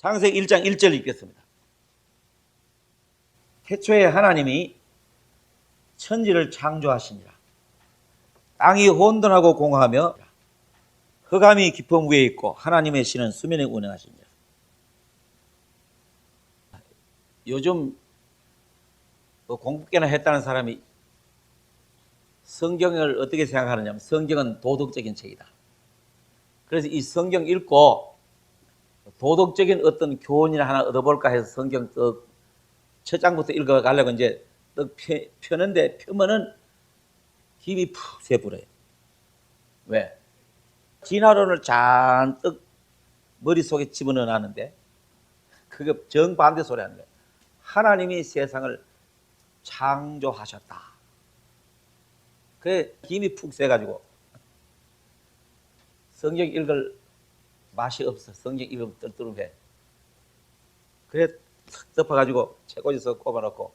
창세기 1장 1절 읽겠습니다. 태초에 하나님이 천지를 창조하시니라. 땅이 혼돈하고 공허하며 흑암이 깊음 위에 있고 하나님의 신은 수면에 운행하시니라. 요즘 뭐 공부께나 했다는 사람이 성경을 어떻게 생각하느냐면 성경은 도덕적인 책이다. 그래서 이 성경 읽고 도덕적인 어떤 교훈이나 하나 얻어볼까 해서 성경 떡첫 장부터 읽어가려고 이제 떡 펴, 펴는데 펴면은 힘이 푹 새버려요. 왜? 진화론을 잔뜩 머릿속에 집어넣어 놨는데 그게 정반대 소리 하는 거예요. 하나님이 세상을 창조하셨다. 그래 힘이 푹 세가지고 성경 읽을 맛이 없어. 성경 읽으면 떨떠름해. 그래 탁 덮어가지고 책꽂이서 꼽아놓고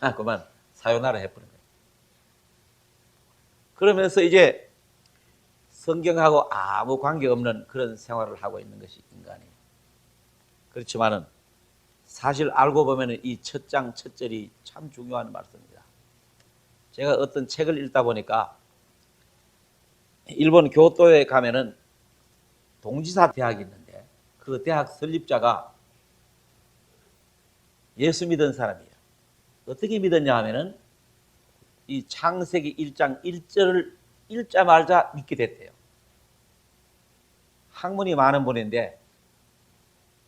아 그만 사요나라 해버린 거예요. 그러면서 이제 성경하고 아무 관계없는 그런 생활을 하고 있는 것이 인간이에요. 그렇지만은 사실 알고 보면 이 첫 장, 첫 절이 참 중요한 말씀입니다. 제가 어떤 책을 읽다 보니까 일본 교토에 가면은 동지사 대학이 있는데 그 대학 설립자가 예수 믿은 사람이에요. 어떻게 믿었냐 하면은 이 창세기 1장 1절을 읽자마자 믿게 됐대요. 학문이 많은 분인데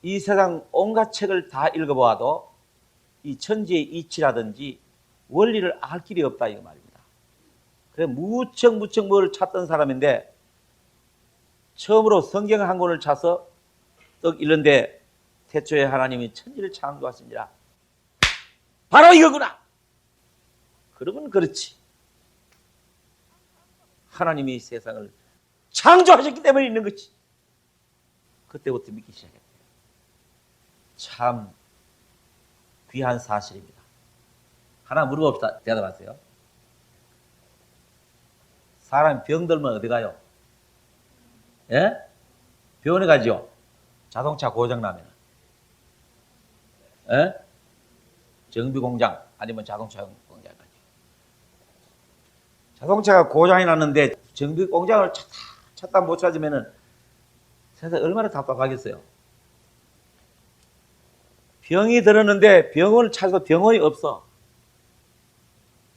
이 세상 온갖 책을 다 읽어보아도 이 천지의 이치라든지 원리를 알 길이 없다 이 말입니다. 그래 무척 무척 뭐를 찾던 사람인데 처음으로 성경 한 권을 차서 떡 읽는데 태초에 하나님이 천지를 창조하시니라. 바로 이거구나. 그러면 그렇지. 하나님이 세상을 창조하셨기 때문에 있는 거지. 그때부터 믿기 시작했대요. 참 귀한 사실입니다. 하나 물어봅시다. 대답하세요. 사람 병들면 어디 가요? 예? 병원에 가죠. 자동차 고장 나면. 예? 정비 공장 아니면 자동차 공장 가죠. 자동차가 고장이 났는데 정비 공장을 찾다 찾다 못 찾으면은 세상 얼마나 답답하겠어요. 병이 들었는데 병원을 찾아도 병원이 없어.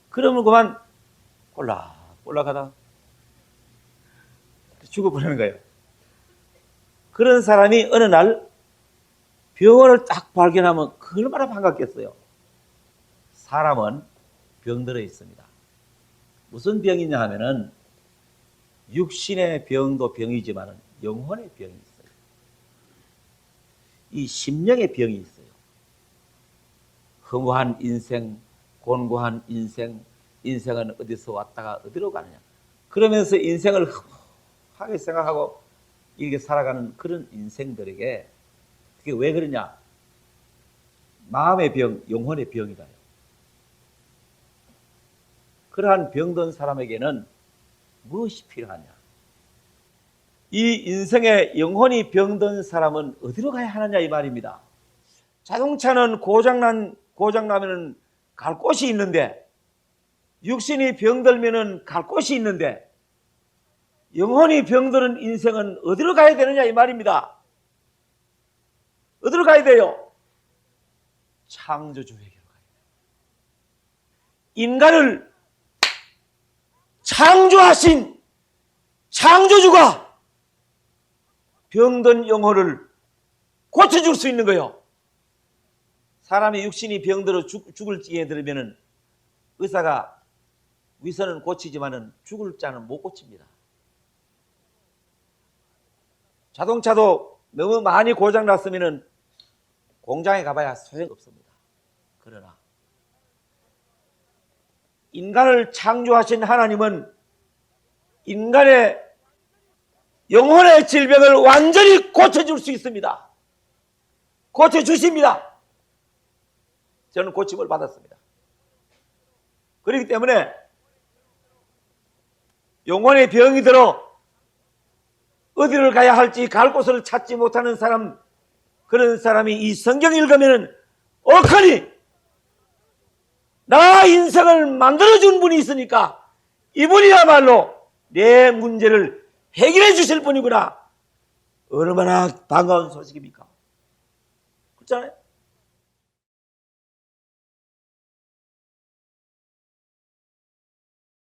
그러면 그만 꼴락 꼴락 하다 죽어버리는 거예요. 그런 사람이 어느 날 병원을 딱 발견하면 그 얼마나 반갑겠어요. 사람은 병들어 있습니다. 무슨 병이냐 하면은 육신의 병도 병이지만 영혼의 병이 있어요. 이 심령의 병이 있어요. 허무한 인생, 곤고한 인생, 인생은 어디서 왔다가 어디로 가느냐. 그러면서 인생을 허무하게 생각하고 이렇게 살아가는 그런 인생들에게 그게 왜 그러냐? 마음의 병, 영혼의 병이다요. 그러한 병든 사람에게는 무엇이 필요하냐? 이 인생의 영혼이 병든 사람은 어디로 가야 하느냐 이 말입니다. 자동차는 고장난 고장나면은 갈 곳이 있는데 육신이 병들면은 갈 곳이 있는데 영혼이 병드는 인생은 어디로 가야 되느냐 이 말입니다. 어디로 가야 돼요? 창조주에게로 가야 돼요. 인간을 창조하신 창조주가 병든 영혼을 고쳐줄 수 있는 거예요. 사람이 육신이 병들어 죽, 죽을 찌에 들으면은 의사가 위선은 고치지만은 죽을 자는 못 고칩니다. 자동차도 너무 많이 고장 났으면은 공장에 가봐야 소용 없습니다. 그러나 인간을 창조하신 하나님은 인간의 영혼의 질병을 완전히 고쳐줄 수 있습니다. 고쳐주십니다. 저는 고침을 받았습니다. 그렇기 때문에 영혼의 병이 들어 어디를 가야 할지 갈 곳을 찾지 못하는 사람 그런 사람이 이 성경 읽으면은 어커니 나 인생을 만들어준 분이 있으니까 이분이야말로 내 문제를 해결해 주실 분이구나. 얼마나 반가운 소식입니까? 그렇잖아요.